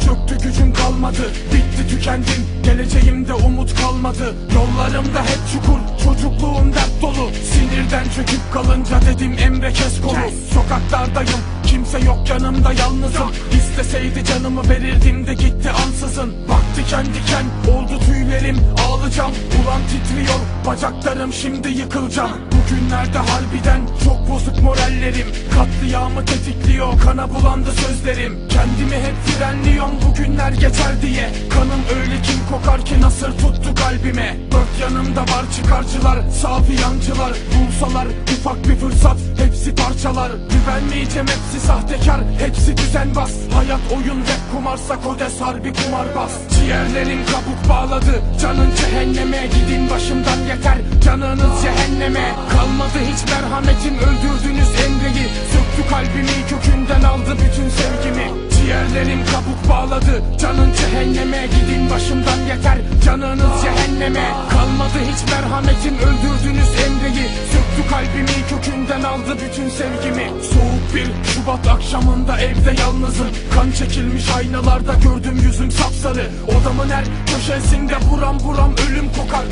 çöktü gücüm kalmadı. Bitti tükendim. Geleceğimde umut kalmadı. Yollarımda hep çukur çocukluğum dert dolu. Sinirden çöküp kalınca dedim emre kes kolu. Sokaklardayım kimse yok yanımda yalnızım. İsteseydi canımı verirdim de gitti ansızın. Bak diken diken oldu tüylerim ağlayacağım. Ulan titriyor bacaklarım şimdi yıkılacağım Bugünlerde harbiden çok bozuk morallerim. Katliamı tetikliyor kana bulandı sözlerim. Kendimi hep frenliyorum bugünler geçer diye. Kanım öyle kim kokar ki nasır tuttu kalbime. Dört yanımda var çıkarcılar safi yancılar. Bulsalar ufak bir fırsat hepsi parçalar. Güvenmeyeceğim hepsi sahtekar hepsi düzenbaz. Hayat oyun ve kumarsa kodes harbi kumarbaz. Ciğerlerim kabuk bağladı canın cehenneme Gidin başımdan yeter canınız cehenneme. Kalmadı hiç merhametim. Öldürdünüz Emre'yi. Söktü kalbimi kökünden aldı bütün sevgimi. Ciğerlerim kabuk bağladı. Canın cehenneme. Gidin başımdan yeter. Canınız cehenneme. Kalmadı hiç merhametim. Öldürdünüz Emre'yi. Söktü kalbimi kökünden aldı bütün sevgimi. Soğuk bir Şubat akşamında evde yalnızım. Kan çekilmiş aynalarda gördüm yüzüm sapsarı. Odamın her köşesinde buram buram ölüm kokar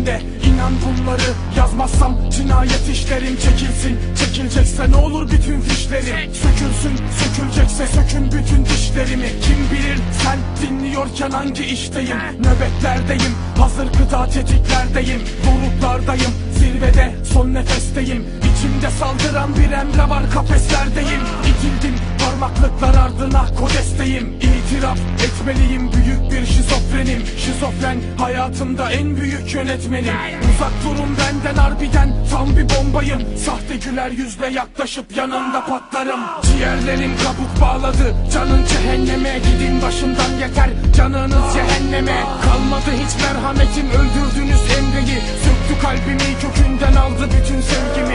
içinde. İnan bunları yazmazsam cinayet işlerim çekilsin. Çekilecekse ne olur bütün fişlerim. Sökülsün sökülecekse sökün bütün dişlerimi. Kim bilir sen dinliyorken hangi işteyim? Nöbetlerdeyim hazır kıta tetiklerdeyim. Doruklardayım zirvede son nefesteyim. İçimde saldıran bir emre var kafeslerdeyim İtildim parmaklıklar ardına kodesteyim İtiraf etmeliyim. Büyük bir şizofrenim Şizofren hayatımda en büyük yönetmenim. Uzak durun benden harbiden tam bir bombayım. Sahte güler yüzle yaklaşıp yanında patlarım. Ciğerlerim kabuk bağladı canın cehenneme. Gidin başımdan yeter canınız cehenneme. Kalmadı hiç merhametim öldürdünüz Emre'yi. Söktü kalbimi kökünden aldı bütün sevgimi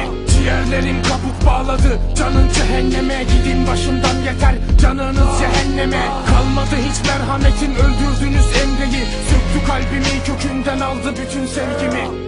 Ciğerlerim kabuk bağladı. Canın cehenneme Gidin başımdan yeter. Canınız cehenneme. Kalmadı hiç merhametim öldürdünüz Emre'yi. Söktü kalbimi kökünden aldı bütün sevgimi